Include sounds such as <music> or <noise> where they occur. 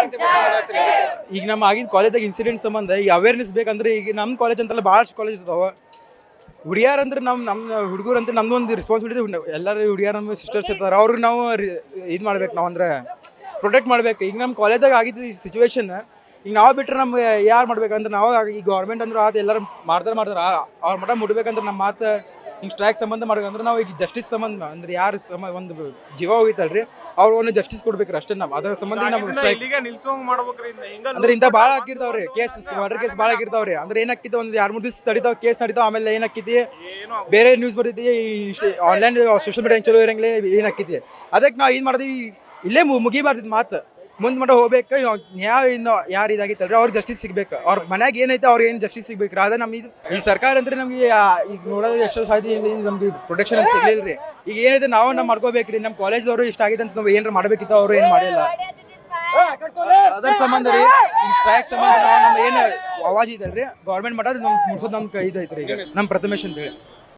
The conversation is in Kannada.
<laughs> ಈಗ ನಮ್ಮ ಆಗಿನ ಕಾಲೇಜಾಗ ಇನ್ಸಿಡೆಂಟ್ ಸಂಬಂಧ ಈಗ ಅವೇರ್ನೆಸ್ ಬೇಕಂದ್ರೆ ಈಗ ನಮ್ಮ ಕಾಲೇಜ್ ಅಂತಲ್ಲ ಭಾಳಷ್ಟು ಕಾಲೇಜ್ ಇದಾವೆ ಹುಡುಗಿಯರ್ ಅಂದ್ರೆ ನಮ್ಮ ನಮ್ಮ ಹುಡುಗರು ಅಂತ ನಮ್ದು ಒಂದು ರೆಸ್ಪಾನ್ಸಿಬಿಲಿಟಿ ಎಲ್ಲರೂ ಹುಡುಗಿಯರ್ ನಮ್ಮ ಸಿಸ್ಟರ್ಸ್ ಇರ್ತಾರೆ. ಅವ್ರಿಗೆ ನಾವು ಇದು ಮಾಡ್ಬೇಕು ನಾವು ಅಂದ್ರೆ ಪ್ರೊಟೆಕ್ಟ್ ಮಾಡ್ಬೇಕು. ಈಗ ನಮ್ಮ ಕಾಲೇಜಾಗ ಆಗಿದ್ದು ಈ ಸಿಚುವೇಶನ್ ಈಗ ನಾವು ಬಿಟ್ಟರೆ ನಮ್ಗೆ ಯಾರು ಮಾಡ್ಬೇಕಂದ್ರೆ ನಾವು ಈ ಗೌರ್ಮೆಂಟ್ ಅಂದ್ರೆ ಅದು ಎಲ್ಲರೂ ಮಾಡ್ತಾರೆ ಮಾಡ್ತಾರೆ. ಅವ್ರ ಮಠ ಮುಡ್ಬೇಕಂದ್ರೆ ನಮ್ಮ ಮಾತು ಹಿಂಗೆ ಸ್ಟ್ರೈಕ್ ಸಂಬಂಧ ಮಾಡ್ಬೇಕಂದ್ರೆ ನಾವು ಈಗ ಜಸ್ಟಿಸ್ ಸಂಬಂಧ ಅಂದ್ರೆ ಯಾರು ಸಮ ಒಂದು ಜೀವ ಹೋಗಿತ್ತಲ್ರಿ ಅವ್ರು ಒಂದು ಜಸ್ಟಿಸ್ ಕೊಡ್ಬೇಕ್ರಿ ಅಷ್ಟೇ ನಾವು. ಅದರ ಸಂಬಂಧ ನಾವು ಸ್ಟ್ರೈಕ್ ಅಂದ್ರೆ ಇಂಥ ಭಾಳ ಆಗಿರ್ತಾವ್ರಿ ಕೇಸ್ ಮರ್ಡರ್ ಕೇಸ್ ಭಾಳ ಆಗಿರ್ತಾವ್ರಿ. ಅಂದ್ರೆ ಏನಾಕಿತ್ತು ಒಂದು ಎರಡು ಮೂರು ದಿವಸ ನಡೀತಾವ ಕೇಸ್ ನಡೀತಾವ ಆಮೇಲೆ ಏನಾಕಿತಿ ಏನು ಬೇರೆ ನ್ಯೂಸ್ ಬರ್ತೈತಿ ಆನ್ಲೈನ್ ಸೋಷಿಯಲ್ ಮೀಡಿಯಾ ಚಲೋ ಇರಂಗಿಲ್ಲ ಏನಾಕಿತಿ ಅದಕ್ಕೆ ನಾವು ಏನು ಮಾಡಿದ್ವಿ ಇಲ್ಲೇ ಮುಗಿಬಾರ್ದಿದ್ ಮುಗಿಬಾರ್ದಿತ್ತು ಮಾತು. ಮುಂದ್ ಮಟ್ಟ ಹೋಗ್ಬೇಕು ನ್ಯಾಯ ಇನ್ನು ಯಾರು ಇದಾಗಿತ್ತಲ್ರಿ ಅವ್ರಿಗೆ ಜಸ್ಟಿಸ್ ಸಿಗ್ಬೇಕು. ಅವ್ರ ಮನ್ಯಾಗ ಏನೈತೆ ಅವ್ರಿಗೆ ಏನು ಜಸ್ಟಿಸ್ ಸಿಗ್ಬೇಕು ಅದ ನಮ್ ಈ ಸರ್ಕಾರ ಅಂದ್ರೆ ನಮ್ಗೆ ಈಗ ನೋಡೋದು ಎಷ್ಟೋ ಸಾಧ್ಯ ನಮ್ಗೆ ಪ್ರೊಟೆಕ್ಷನ್ ಸಿಗ್ಲಿಲ್ರಿ ರೀ. ಈಗ ಏನೈತೆ ನಾವು ನಮ್ ಮಾಡ್ಕೋಬೇಕ್ರಿ ನಮ್ಮ ಕಾಲೇಜ್ದವರು ಇಷ್ಟ ಆಗಿದೆ ಅಂತ ನಾವು ಏನಾರ ಮಾಡ್ಬೇಕಿತ್ತು, ಅವರು ಏನು ಮಾಡಿಲ್ಲ. ಅದರ ಸಂಬಂಧ ರೀ ಸ್ಟ್ರೈಕ್ ಸಂಬಂಧ ನಮ್ಮ ಏನು ಅವಾಜ್ ಇದಲ್ರಿ ಗೌರ್ಮೆಂಟ್ ಮಟ್ಟ ನಮ್ಗೆ ಮುಡ್ಸೋದು ನಮ್ ಕೈ ಇದೈತ್ರಿ ಈಗ ನಮ್ಮ ಪ್ರಥಮೇಶ್ ಅಂತ ಹೇಳಿ